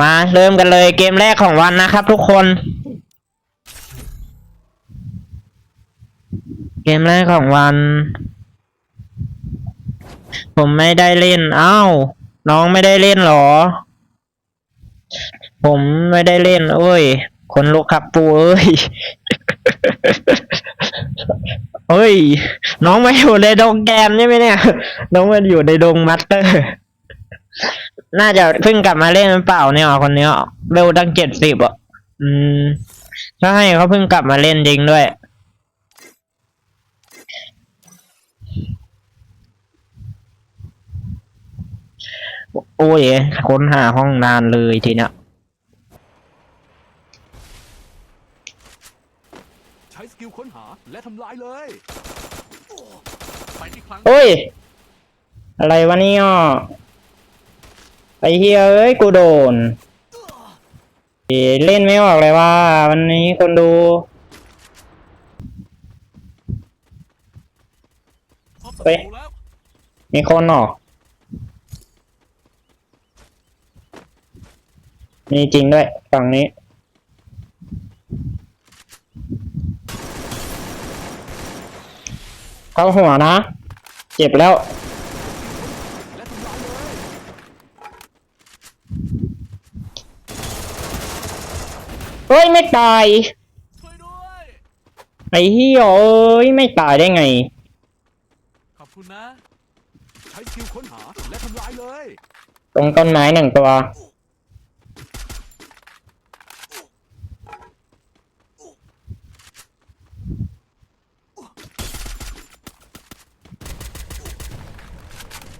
มาเริ่มกันเลยเกมแรกของวันนะครับทุกคน เกมแรกของวัน ผมไม่ได้เล่นอ้าวน้องไม่ได้เล่นหรอ ผมไม่ได้เล่นเอ้ยคนลุกครับปูเอ้ยเฮ้ย น้องมาอยู่ในดงแกมใช่ไหมเนี่ย น้องมาอยู่ในดงมัตเตอร์ น่าจะเพิ่งกลับมาเล่นหรือเปล่าเนี่ยคนเนี้ยเร็วตั้งเจ็ดสิบอะ อืมใช่เขาเพิ่งกลับมาเล่นจริงด้วย โอ้ยค้นหาห้องนานเลยทีเนี้ยใช้สกิลค้นหาและทำลายเลยไปที่ครั้งโอ้ย อะไรวะเนี่ย ไอเฮียเอ้ยกูโดนเล่นไม่ออกเลยว่า วันนี้คนดูเฮ้ยมีคนออกมีจริงด้วยฝั่งนี้เข้าหัวนะ เจ็บแล้ว และทำลายเลย เฮ้ยไม่ตายช่วยด้วยไอ้เฮียเอ้ยไม่ตายได้ไง ขอบคุณนะ ใช้สกิลค้นหาและทำลายเลย ตรงต้นไม้หนึ่งตัว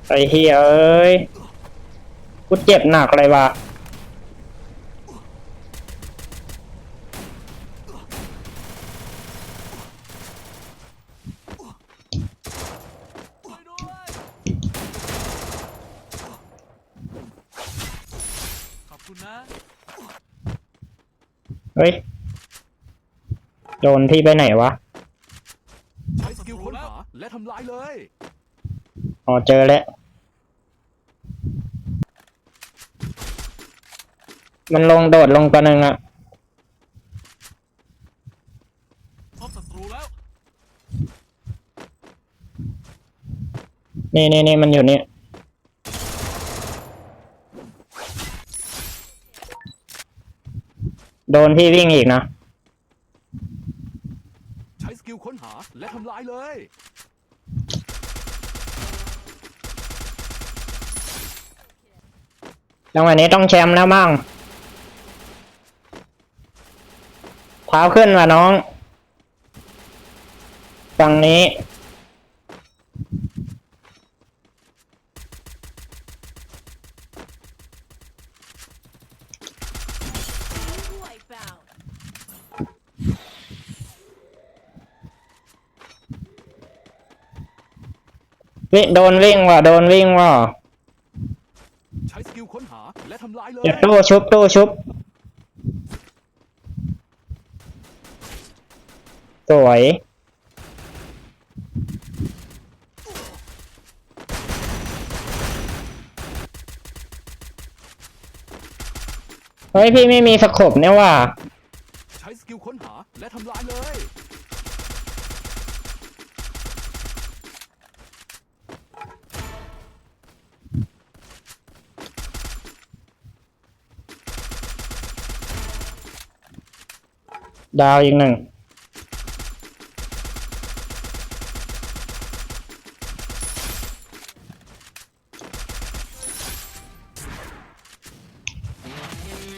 ไอ้เฮียเอ้ย กูเจ็บหนักเลยว่ะช่วยด้วย ข อบคุณนะ เฮ้ยโดนที่ไปไหนวะ ใช้สกิลค้นหาและทำลายเลย อ๋อเจอแล้ว มันลงโดดลงตัวหนึ่งอะพบศัตรูแล้ว นี่นี่นี่มันอยู่นี่ โดนพี่วิ่งอีกนะใช้สกิลค้นหาและทำลายเลย จังหวะนี้ต้องแชมป์แล้วมั่งเท้าขึ้นว่ะน้อง ฝั่งนี้ วิโดนวิ่งว่ะโดนวิ่งว่ะใช้สกิลค้นหาและทำลายเลย เดี๋ยวตู้ชุบตู้ชุบ สวย เฮ้ยพี่ไม่มีสกบเนี่ยว่ะ ใช้สกิลค้นหาและทำลายเลย ดาวอีกหนึ่ง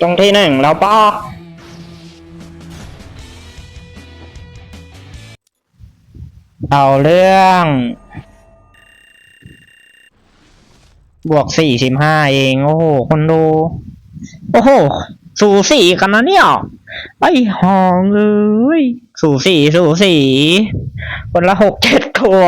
ตรงที่หนึ่งแล้วป้อเอาเรื่อง บวกสี่สิบห้าเอง โอ้โห คนดู โอ้โห สูสีกันนะเนี่ย ไอ้หองเอ้ยสูสีสูสีคนละหกเจ็ดตัว